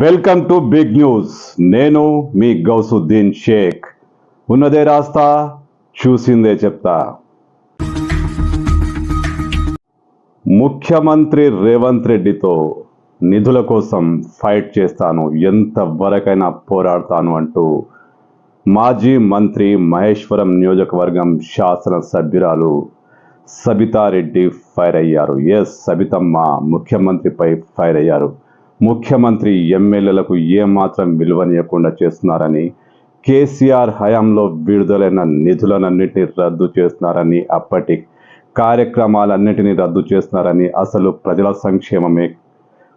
Welcome to big news. నేను మీ గౌసుద్దీన్ షేక్. ఉన్నదే రాస్తా చూసిందే చెప్తా. ముఖ్యమంత్రి రేవంత్ రెడ్డితో నిధుల కోసం ఫైట్ చేస్తాను ఎంతవరకైనా పోరాడతాను అంటూ మాజీ మంత్రి మహేశ్వరం నియోజకవర్గం శాసనసభ్యురాలు సబితారెడ్డి ఫైర్ అయ్యారు. ఎస్ సబితమ్మ ముఖ్యమంత్రిపై ఫైర్ అయ్యారు. ముఖ్యమంత్రి ఎమ్మెల్యేలకు ఏమాత్రం విలువనీయకుండా చేస్తున్నారని కేసీఆర్ హయాంలో విడుదలైన నిధులనన్నింటినీ రద్దు చేస్తున్నారని అప్పటి కార్యక్రమాలన్నింటినీ రద్దు చేస్తున్నారని అసలు ప్రజల సంక్షేమమే.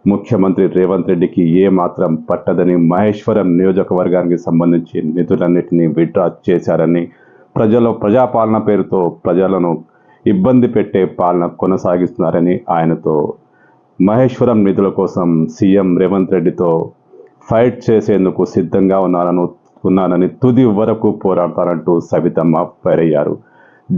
ముఖ్యమంత్రి రేవంత్ రెడ్డికి ఏమాత్రం పట్టదని మహేశ్వరం నియోజకవర్గానికి సంబంధించి నిధులన్నింటినీ విడ్డ్రా చేశారని ప్రజలు ప్రజాపాలన పేరుతో ప్రజలను ఇబ్బంది పెట్టే పాలన కొనసాగిస్తున్నారని ఆయనతో మహేశ్వరం నిధుల కోసం సీఎం రేవంత్ రెడ్డితో ఫైట్ చేసేందుకు సిద్ధంగా ఉన్నానను ఉన్నానని తుది వరకు పోరాడతానంటూ సవితమ్మ ఫైరయ్యారు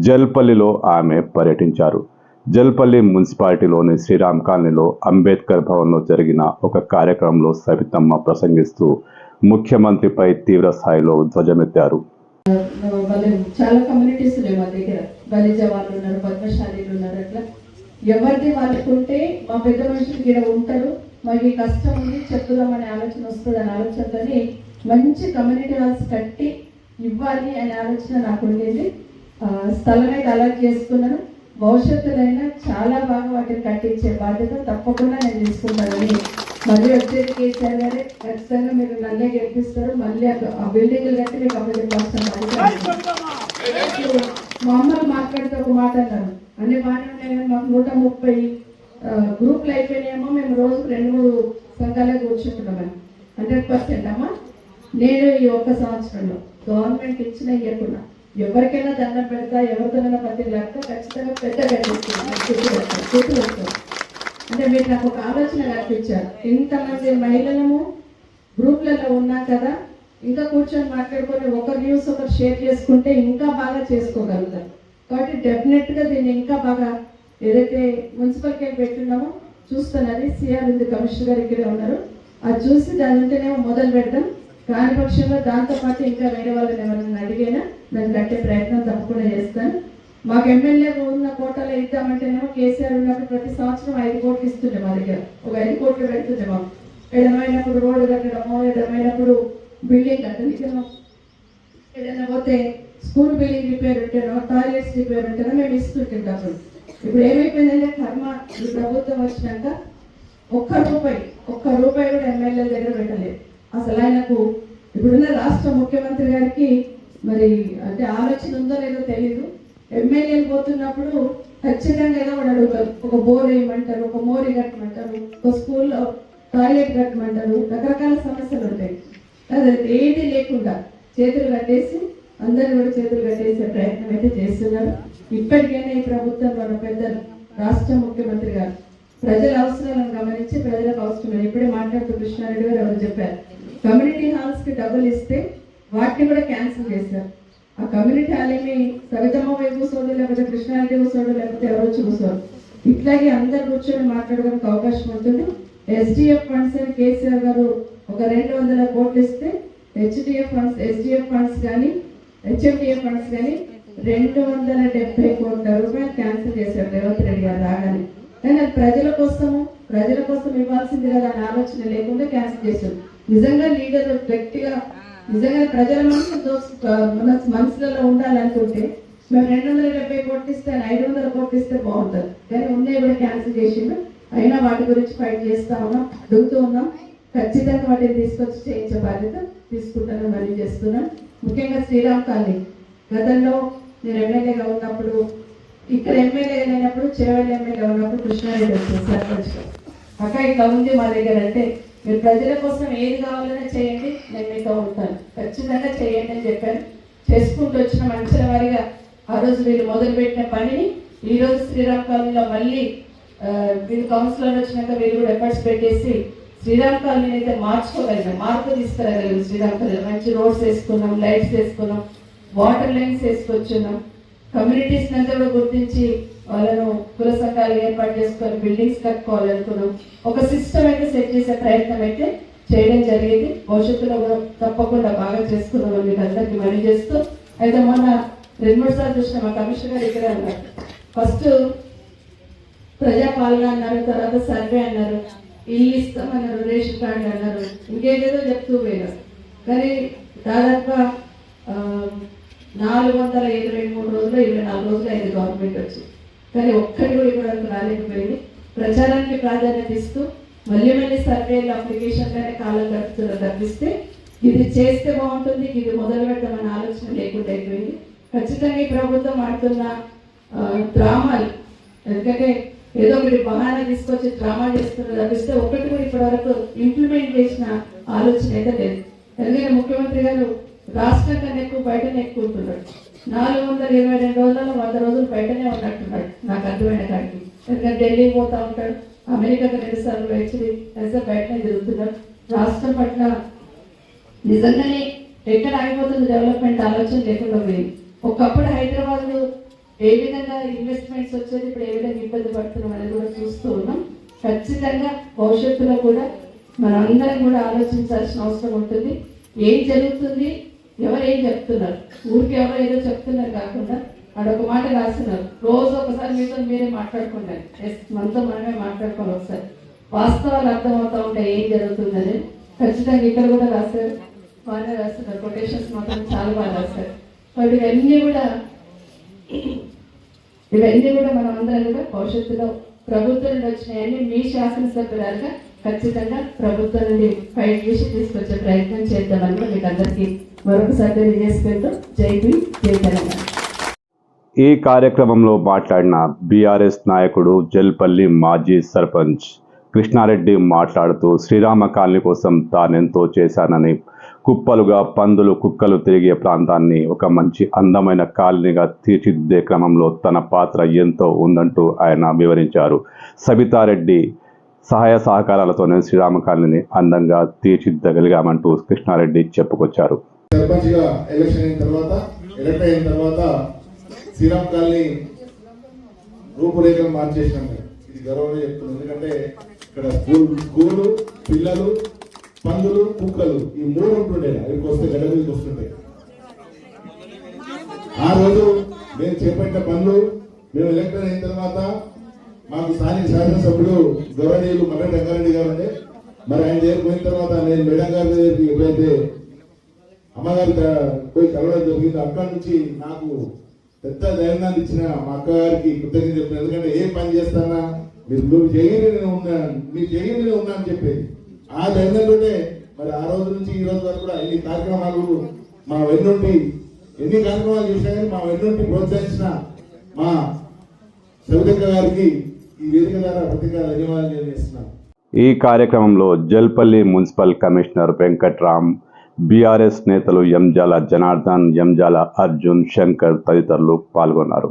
జల్పల్లిలో ఆమె పర్యటించారు. జల్పల్లి మున్సిపాలిటీలోని శ్రీరామ్ కాలనీలో అంబేద్కర్ భవన్లో జరిగిన ఒక కార్యక్రమంలో సవితమ్మ ప్రసంగిస్తూ ముఖ్యమంత్రిపై తీవ్ర స్థాయిలో ధ్వజమెత్తారు. చాలా కమ్యూనిటీస్ ఉన్నాయి మా దగ్గర. బలి జవాన్లు ఉన్నారు పద్మశాలీలు ఉన్నారు అట్లా. ఎవరిది వాళ్ళకు మా పెద్ద మనుషులు ఇక్కడ ఉంటారు మాకు కష్టం ఉంది చెప్పుదామనే ఆలోచన వస్తుంది అనే ఆలోచనతోని మంచి కమ్యూనిటీ హాల్స్ కట్టి ఇవ్వాలి అనే ఆలోచన నాకు ఉండేది. స్థలం అయితే అలాట్ చేసుకున్నాను. భవిష్యత్తులైనా చాలా బాగా వాటిని కట్టించే బాధ్యత తప్పకుండా నేను తీసుకుంటానని మళ్ళీ వచ్చేది కేసీఆర్ గారే ఖచ్చితంగా మీరు నన్నే గెలిపిస్తారు. మళ్ళీ ఆ- బిల్డింగ్లు కట్టి మీకు అప్పచెప్పాల్సిన మా అమ్మలు మాట్లాడితే ఒక మాట అన్నారు అన్ని బాగానే ఉన్నాయి కానీ మాకు నూట ముప్పై ఆ, గ్రూపులు అయిపోయినాయేమో మేము రోజుకు రెండు మూడు సంఘాలే కూర్చుంటున్నామని హండ్రెడ్ పర్సెంట్ అమ్మా నేను ఈ ఒక్క సంవత్సరంలో గవర్నమెంట్ ఇచ్చిన ఇవ్వకుండా ఎవరికైనా దండం పెడతా ఎవరితోనైనా పత్తి లేకపోతే ఖచ్చితంగా పెద్ద చేతులు వస్తాను అంటే మీరు నాకు ఒక ఆలోచన కల్పించారు. ఇంతమంది మహిళలము గ్రూప్లలో ఉన్నా కదా ఇంకా కూర్చొని మాట్లాడుకొని ఒక న్యూస్ ఒకరు షేర్ చేసుకుంటే ఇంకా బాగా చేసుకోగలుగుతారు. కాబట్టి డెఫినెట్గా దీన్ని ఇంకా బాగా ఏదైతే మున్సిపల్ కేర్ పెట్టున్నామో చూస్తున్నది సిఆర్ కమిషనర్ గారు ఇక్కడే ఉన్నారు. అది చూసి దాని ఉంటేనేమో మొదలు పెడదాం. కాని పక్షంలో దాంతో పాటు ఇంకా వేరే వాళ్ళని ఎవరైనా అడిగినా దాన్ని కట్టే ప్రయత్నం తప్పకుండా చేస్తాను. మాకు ఎమ్మెల్యే ఉన్న కోటలో ఇద్దామంటేనేమో కేసీఆర్ ఉన్నప్పుడు ప్రతి సంవత్సరం ఐదు కోట్లు ఇస్తుండే మా దగ్గర. ఒక ఐదు కోట్లు పెడుతుండే మాకు. ఎడమైనప్పుడు రోడ్డు కట్టడమో ఎడమైనప్పుడు బిల్డింగ్ కట్టడం ఏదైనా పోతే స్కూల్ బిల్డింగ్ రిపేర్ ఉంటేనో టాయిలెట్స్ రిపేర్ ఉంటేనో మేము ఇస్తుంటాం ఇప్పుడు ఏమైపోయిందంటే కర్మ. ప్రభుత్వం వచ్చినాక ఒక్క రూపాయి ఒక్క రూపాయి కూడా ఎమ్మెల్యేల దగ్గర పెట్టలేదు. అసలు ఆయనకు ఇప్పుడున్న రాష్ట్ర ముఖ్యమంత్రి గారికి మరి అంటే ఆలోచన ఉందో లేదో తెలియదు ఎమ్మెల్యేలు పోతున్నప్పుడు ఖచ్చితంగా ఏదో వాడు అడుగుతారు. ఒక బోర్ వేయమంటారు ఒక మోరి కట్టమంటారు ఒక స్కూల్లో టాయిలెట్ కట్టమంటారు రకరకాల సమస్యలు ఉంటాయి. అది ఏది లేకుండా చేతులు కట్టేసి అందరిని కూడా చేతులు కట్టేసే ప్రయత్నం అయితే చేస్తున్నారు. ఇప్పటికైనా ఈ ప్రభుత్వం మన పెద్దలు రాష్ట్ర ముఖ్యమంత్రి గారు ప్రజల అవసరాలను గమనించి ప్రజలకు అవసరం ఇప్పుడే మాట్లాడుతూ కృష్ణారెడ్డి గారు ఎవరు చెప్పారు? కమ్యూనిటీ హాల్స్కి డబ్బులు ఇస్తే వాటిని కూడా క్యాన్సిల్ చేశారు. ఆ కమ్యూనిటీ హాల్ ఏమి సవితమ్మ వైపు కూర్చోడు లేకపోతే కృష్ణారెడ్డి కూర్చోడు లేకపోతే ఎవరో వచ్చి కూర్చోరు. ఇట్లాగే అందరు కూర్చొని మాట్లాడడానికి అవకాశం ఉంటుంది. ఎస్డిఎఫ్ ఫండ్స్ అని కేసీఆర్ గారు ఒక రెండు వందల కోట్లు ఇస్తే హెచ్డిఎఫ్ ఫండ్స్ ఎస్డిఎఫ్ ఫండ్స్ కానీ హెచ్ఎండిఎఫ్ ఫండ్స్ కానీ రెండు వందల డెబ్బై కోట్ల రూపాయలు క్యాన్సిల్ చేశారు రేవంత్ రెడ్డి గారు రాగానే. కానీ అది ప్రజల కోసము ప్రజల కోసం ఇవ్వాల్సింది కదా అనే ఆలోచన లేకుండా క్యాన్సిల్ చేశారు. నిజంగా లీడర్ వ్యక్తిగా నిజంగా ప్రజల మనసు మన మనసులలో ఉండాలనుకుంటే మేము రెండు వందల డెబ్బై కోట్లు ఇస్తే ఐదు వందల కోట్లు ఇస్తే బాగుంటుంది. కానీ ఉన్నాయి కూడా క్యాన్సిల్ చేసిండు. అయినా వాటి గురించి ఫైట్ చేస్తా ఉన్నాం అడుగుతూ ఉన్నాం. ఖచ్చితంగా వాటిని తీసుకొచ్చి చేయించే బాధ్యత తీసుకుంటానని మళ్ళీ చేస్తున్నాం. ముఖ్యంగా శ్రీరామ్ కాలనీ. గతంలో నేను ఎమ్మెల్యేగా ఉన్నప్పుడు ఇక్కడ ఎమ్మెల్యే అయినప్పుడు చిరవల్లి ఎమ్మెల్యే ఉన్నప్పుడు కృష్ణారెడ్డి వచ్చింది సర్పంచ్ అక్క ఇట్లా ఉంది మా దగ్గర అంటే మీరు ప్రజల కోసం ఏది కావాలన్నా చేయండి నేను మీతో ఉంటాను. ఖచ్చితంగా చేయండి అని చెప్పాను. చేసుకుంటూ వచ్చిన మంచిల వారిగా ఆ రోజు వీళ్ళు మొదలుపెట్టిన పనిని ఈ రోజు శ్రీరామ్ కాలనీలో మళ్ళీ వీళ్ళు కౌన్సిలర్ వచ్చినాక వీళ్ళు కూడా ఎఫర్ట్స్ పెట్టేసి శ్రీరామ్ కాలనీ అయితే మార్చుకోగలిగాం. మార్పు తీసుకురాగలిగాం శ్రీరామ్ కాలనీ మంచి రోడ్స్ వేసుకున్నాం లైట్స్ వేసుకున్నాం వాటర్ లైన్స్ వేసుకొచ్చున్నాం. కమ్యూనిటీస్ అంతా కూడా గుర్తించి వాళ్ళను కుల సంఘాలు ఏర్పాటు చేసుకొని బిల్డింగ్స్ కట్టుకోవాలనుకున్నాం. ఒక సిస్టమ్ అయితే సెట్ చేసే ప్రయత్నం అయితే చేయడం జరిగింది. భవిష్యత్తులో కూడా తప్పకుండా బాగా చేసుకున్నామని మీకు అందరికీ మనీ చేస్తూ అయితే మొన్న రెండు మూడు సార్లు చూసిన మా కమిషనర్ ఇక్కడ అన్నారు ఫస్ట్ ప్రజాపాలన అన్నారు తర్వాత సర్వే అన్నారు ఇల్లు ఇస్తామన్నారు రేషన్ కార్డు అన్నారు ఇంకేదేదో చెప్తూ పోయినారు కానీ దాదాపుగా నాలుగు వందల ఇరవై మూడు రోజులు ఇరవై నాలుగు రోజులు అయింది గవర్నమెంట్ వచ్చి. కానీ ఒక్కటి కూడా ఇవ్వడానికి రాలేకపోయింది. ప్రచారానికి ప్రాధాన్యత ఇస్తూ మళ్ళీ మళ్ళీ సర్వేలు అప్లికేషన్లనే కాలం గడుపుతున్న తప్పిస్తే ఇది చేస్తే బాగుంటుంది ఇది మొదలు పెట్టమని ఆలోచన లేకుండా అయిపోయింది. ఖచ్చితంగా ఈ ప్రభుత్వం ఆడుతున్న డ్రామాలు ఎందుకంటే ఏదో ఒకటి బహానా తీసుకొచ్చి డ్రామా చేస్తున్న తప్పిస్తే ఒకటి కూడా ఇప్పటివరకు ఇంప్లిమెంట్ చేసిన ఆలోచన అయితే లేదు. ఎందుకంటే ముఖ్యమంత్రి గారు రాష్ట్రం కన్నా ఎక్కువ బయటనే ఎక్కువ ఉంటున్నాడు నాలుగు వందల ఇరవై రెండు రోజులలో వంద రోజులు బయటనే ఉన్నట్టున్నాడు. నాకు అర్థమైన కాడికి ఎందుకంటే ఢిల్లీ పోతా ఉంటాడు. అమెరికాకి రెండుసార్లు సార్లు వచ్చి బయటనే తిరుగుతున్నాడు. రాష్ట్రం పట్ల నిజంగానే ఎక్కడ ఆగిపోతుంది డెవలప్మెంట్ ఆలోచన లేకుండా పోయింది. ఒకప్పుడు హైదరాబాద్ ఏ విధంగా ఇన్వెస్ట్మెంట్స్ వచ్చేది ఇప్పుడు ఏ విధంగా ఇబ్బంది పడుతున్నాం అనేది కూడా చూస్తూ ఉన్నాం. ఖచ్చితంగా భవిష్యత్తులో కూడా మనందరం కూడా ఆలోచించాల్సిన అవసరం ఉంటుంది. ఏం జరుగుతుంది? ఎవరు ఏం చెప్తున్నారు? ఊరికి ఎవరో ఏదో చెప్తున్నారు కాకుండా అడొక మాట రాస్తున్నారు. రోజు ఒకసారి మీతో మీరే మాట్లాడుకుంటారు. ఎస్ మనతో మనమే మాట్లాడుకోవాలి ఒకసారి. వాస్తవాలు అర్థమవుతా ఉంటాయి ఏం జరుగుతుందని ఖచ్చితంగా ఇక్కడ కూడా రాశారు. బాగానే రాస్తున్నారు. కొటేషన్స్ మాత్రం చాలా బాగా రాస్తారు కాబట్టి ఇవన్నీ కూడా ఇవన్నీ కూడా మనం అందరం కూడా భవిష్యత్తులో ప్రభుత్వం నుండి వచ్చినాయని మీ శాసనసభ్యులుగా ఖచ్చితంగా ప్రభుత్వం నుండి ఫైట్ చేసి తీసుకొచ్చే ప్రయత్నం చేద్దామని మీకు అందరికీ మరొకసారి తెలియజేసుకుంటూ జై భీ జై తెలంగాణ. ఈ కార్యక్రమంలో మాట్లాడిన బీఆర్ఎస్ నాయకుడు జల్పల్లి మాజీ సర్పంచ్ కృష్ణారెడ్డి మాట్లాడుతూ శ్రీరామ కాలనీ కోసం తానెంతో చేశానని కుప్పలుగా పందులు కుక్కలు తిరిగే ప్రాంతాన్ని ఒక మంచి అందమైన కాలనీగా తీర్చిదిద్దే క్రమంలో తన పాత్ర ఎంతో ఉందంటూ ఆయన వివరించారు. సబితారెడ్డి సహాయ సహకారాలతోనే శ్రీరామ కాలనీని అందంగా తీర్చిదిద్దగలిగామంటూ కృష్ణారెడ్డి చెప్పుకొచ్చారు. ఎలక్షన్ అయిన తర్వాత ఎలక్ట్ అయిన తర్వాత శ్రీరామ్ కాలనీ రూపురేఖలు మార్చేసినాం ఇది గర్వంగా ఎందుకంటే ఇక్కడ స్కూల్ స్కూలు పిల్లలు పందులు కుక్కలు ఈ మూడు ఉంటుండే ఇక్కడికి వస్తే గడ్డ మీదకి ఆ రోజు మేము చేపట్టిన పనులు మేము ఎలక్ట్ అయిన తర్వాత మాకు స్థానిక శాసనసభ్యుడు గౌరవనీయులు మర్రెడ్డి రంగారెడ్డి గారు ఉండే మరి ఆయన దగ్గర పోయిన తర్వాత నేను మేడం గారి దగ్గరికి ఎప్పుడైతే అమ్మగారి పోయి కలవడం జరిగింది. అక్కడి నుంచి నాకు పెద్ద ధైర్యాన్ని ఇచ్చిన మా అక్కగారికి కృతజ్ఞత చెప్తాను ఎందుకంటే ఏం పని చేస్తానా? మీరు నువ్వు చేయండి నేను ఉన్నాను మీరు చేయని నేను ఉన్నాను అని చెప్పేది. ఆ ధైర్యంతోనే మరి ఆ రోజు నుంచి ఈ రోజు వరకు కూడా ఎన్ని కార్యక్రమాలు మా వెన్నుండి ఎన్ని కార్యక్రమాలు చేసినా కానీ మా వెన్నుండి ప్రోత్సహించిన మా సవితక్క గారికి ఈ వేదిక ద్వారా ప్రత్యేక ధన్యవాదాలు తెలియజేస్తున్నాను ఈ కార్యక్రమంలో Jalpally municipal commissioner Venkatram BRS నేతలు ఎంజాల జనార్దన్ ఎంజాల అర్జున్ శంకర్ తదితరులు పాల్గొన్నారు.